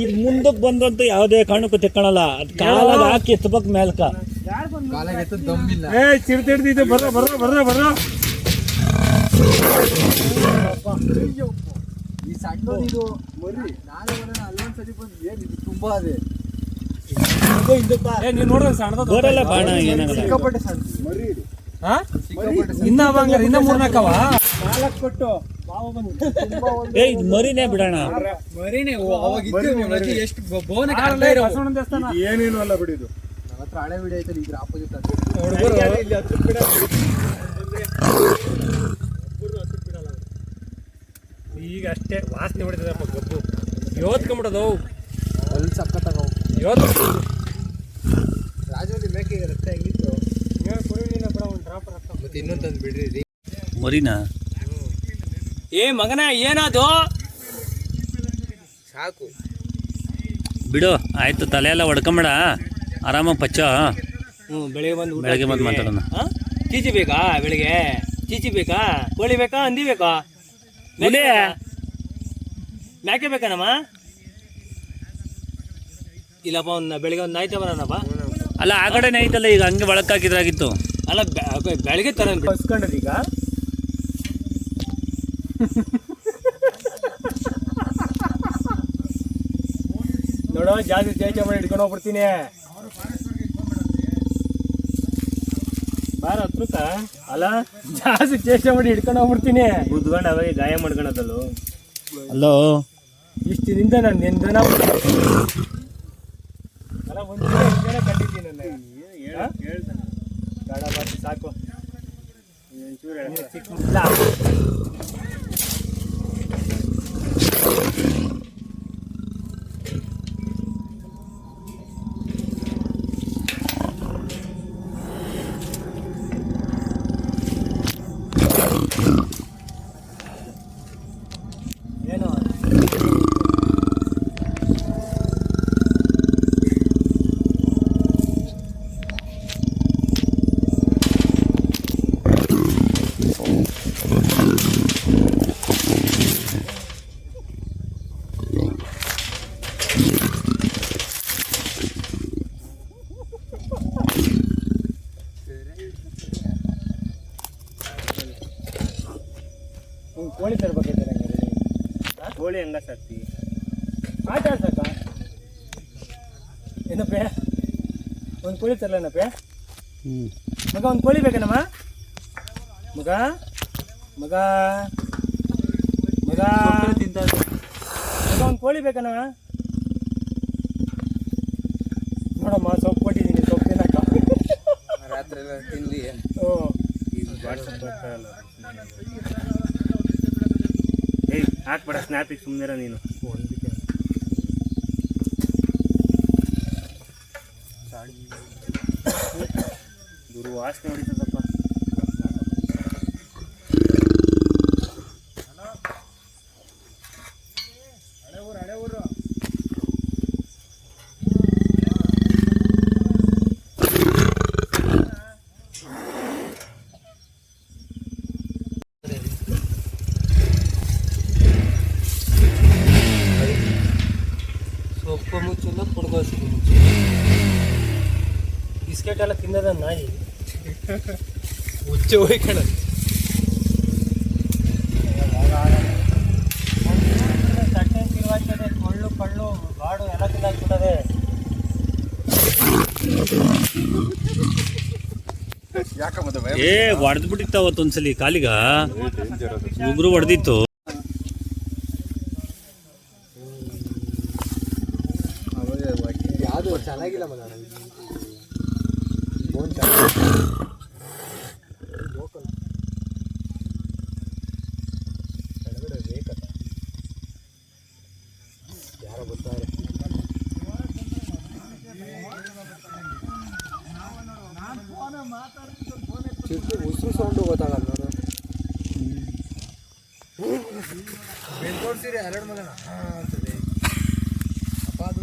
ಇದು ಮುಂದಕ್ಕೆ ಬಂದ್ರಂತ ಯಾವುದೇ ಕಾರಣಕ್ಕೂ ತೆಕ್ಕಣಲ್ಲ. ಅದು ಕಾಲಾಗ ಹಾಕಿ ಎತ್ತಬೇಕು ಮೇಲ್ಕ. ಏ ಚಿಡ್ತಿಡ್ದಿದ್ದು ಬರ್ರ ಬರ್ರ ಬರ್ರ ಬರ್ರ. ಈ ಸಣ್ಣದು ಇದು ಮರಿ ನಾಳೆ ಅಲ್ಲೊಂದು ಸರಿ ಬಂದು ಏನು ಇದು? ತುಂಬಾ ಅದೇ. ಏ ನೀನ್ ನೋಡ್ರಿ ಸಣ್ಣದ ಗೋರೆಲ್ಲ ಬಾಣ ಏನಾಗಲ್ಲ ಸಿಕ್ಕಾಪಟ್ಟೆ ಸಣ್ಣ ಮರಿ ಇದು ಹಾ? ಸಿಕ್ಕಾಪಟ್ಟೆ ಸಣ್ಣ ಇನ್ನ ಮೂರ್ನಾಕವಾ ಇನ್ನ ಮೂರ್ನಾಕವ ನಾಲ್ಕು ಕೊಟ್ಟು. ಏ ಇದು ಮರಿನೇ ಬಿಡೋಣ. ಮರಿನೇ ಅವಾಗ ಇದ್ದು ಎಷ್ಟು ಬೋನ ಏನೇನು ಅಲ್ಲ ಬಿಡಿ ಇದು. ನನ್ನ ಹತ್ರ ಹಳೆ ವಿಡಿಯೋ ಐತಲ್ಲ ಇದ್ರ ಆಪೋಸಿಟ್ ಈಗ ಅಷ್ಟೇ ವಾಸನೆ ಹೊಡಿತದಪ್ಪ ಗೊಬ್ಬು. ಯೋತ್ಕೊಂಬಿಡೋದು ಅಲ್ಲಿ ಸಕ್ಕತ್ತಾಗ ಇವತ್ತು ರಾಜವಲ್ಲಿ ಮೇಕೆ ರಸ್ತೆ ಹೆಂಗಿತ್ತು? ಇನ್ನೊಂದು ತಂದು ಬಿಡ್ರಿ ಮರಿನಾ? ಏ ಮಗನ ಏನದು? ಸಾಕು. ಬಿಡು ಆಯ್ತು ತಲೆ ಎಲ್ಲ ಹೊಡ್ಕೊಂಬೇಡ ಆರಾಮಾಗಿ ಪಚ್ಚ. ಹ್ಞೂ ಬೆಳಿಗ್ಗೆ ಬಂದು ಬೆಳಗ್ಗೆ ಬಂದು. ಮಾತಾಡೋಣ. ಹಾ? ಚೀಚಿ ಬೇಕಾ ಬೆಳಿಗ್ಗೆ? ಚೀಚಿ ಬೇಕಾ? ಕೋಳಿ ಬೇಕಾ? ಹಂದಿ ಬೇಕಾ? ಹುಲಿ. ಮ್ಯಾಕೆ ಬೇಕಾನಮ್ಮ? ಇಲ್ಲಪ್ಪ ಒಂದು ಬೆಳಿಗ್ಗೆ ಒಂದು ನಾಯ್ತ ಬರೋಣಪ್ಪ. ಅಲ್ಲ ಆ ಕಡೆ ಐತಲ್ಲ ಈಗ ಹಂಗೆ ಬಳಕಾಕಿದ್ರಾಗಿತ್ತು ಅಲ್ಲ ಬೆಳಗ್ಗೆ ಬೆಳಿಗ್ಗೆ ತರ ಬಸ್ಕೊಂಡದ ಈಗ ನೋಡೋ ಜಾಸ್ತಿ ಚೇಚೆ ಮಾಡಿ ಹಿಡ್ಕೊಂಡು ಹೋಗ್ಬಿಡ್ತೀನಿ. ಬಾರ ಹತ್ರಕ್ಕ ಅಲ್ಲ ಜಾಸ್ತಿ ಚೇಷ್ಟೆ ಮಾಡಿ ಹಿಡ್ಕೊಂಡು ಹೋಗ್ಬಿಡ್ತೀನಿ. ಗುದ್ಕೊಂಡು ಅವಾಗ ಗಾಯ ಮಾಡ್ಕೊಳದಲ್ಲು ಅಲ್ಲೋ ಇಷ್ಟು ದಿನದಿಂದ ನಾನು ನಿಂದನ ಅಲ್ಲ ಒಂದು ದಿನ ಕಂಡಿದ್ದೀನಿ ಹೇಳ್ತಾನೆ. ಬೇಡ ಸಾಕು. ಒಂಚೂರು ಚಿಕ್ಕ ಹ್ಞೂ ಕೋಳಿ ತರ್ಬೇಕೈತೆ ನಂಗೆ ಕೋಳಿ ಹೆಂಗ ಸಾಕ್ತಿ. ಆಟ ಆಡ್ಸಕ್ಕ? ಏನಪ್ಪ? ಒಂದು ಕೋಳಿ ತರಲನಪ್ಪೆ? ಏನಪ್ಪ ಮಗ ಒಂದು ಕೋಳಿ ಬೇಕನಮ್ಮ? ಮಗ ಮಗ ಮಗ. ಮಗ ಒಂದು ಕೋಳಿ ಬೇಕನಮ್ಮ? ನೋಡಮ್ಮ ಸೊಪ್ಪು ಕೊಟ್ಟಿದ್ದೀನಿ ಸೊಪ್ಪು ತಿನ್ನಕ್ಕ ರಾತ್ರಿ ತಿನ್ಲಿ ಓ ಇದು ಏಯ್ ಹಾಕ್ಬೇಡ ಸ್ನ್ಯಾಪಿಗೆ ಸುಮ್ಮನಿರ ನೀನು. ದುರ್ವಾಸನೆ ಹೊಡಿತದಪ್ಪ ಮುಚ್ಚಲ್ಲ ಕೊಡ್ಗೋಸಿ ಬಿಸ್ಕೆಟ್ ಎಲ್ಲ ತಿನ್ನದ ನಾಯಿ. ಹುಚ್ಚ ಹೋಯ್ಕಣ ತಟ್ಟೆ ಕೊಳ್ಳು ಕಳ್ಳು ಬಾಡು ಎಲ್ಲ ತಿನ್ನಾಕ್ಬಿಟ್ಟದೆ ಏ ಹೊಡೆದ್ಬಿಟ್ಟಿತ್ತು ಅವತ್ತೊಂದ್ಸಲಿ ಕಾಲಿಗ. ಉಗುರು ಹೊಡೆದಿತ್ತು ಯಾವುದು ಚೆನ್ನಾಗಿಲ್ಲ ಮಗ. ಫೋನ್ ಯಾರೋ ಬರ್ತಾರೆ. ಉಸಿರು ಸೌಂಡು ಗೊತ್ತಾಗಲ್ಲ ನೋಡು ಬೆಳ್ಕೊಡ್ತೀರಿ ಎರಡು ಮಗ ಅಂತದೆ ಅಪ್ಪ, ಅದು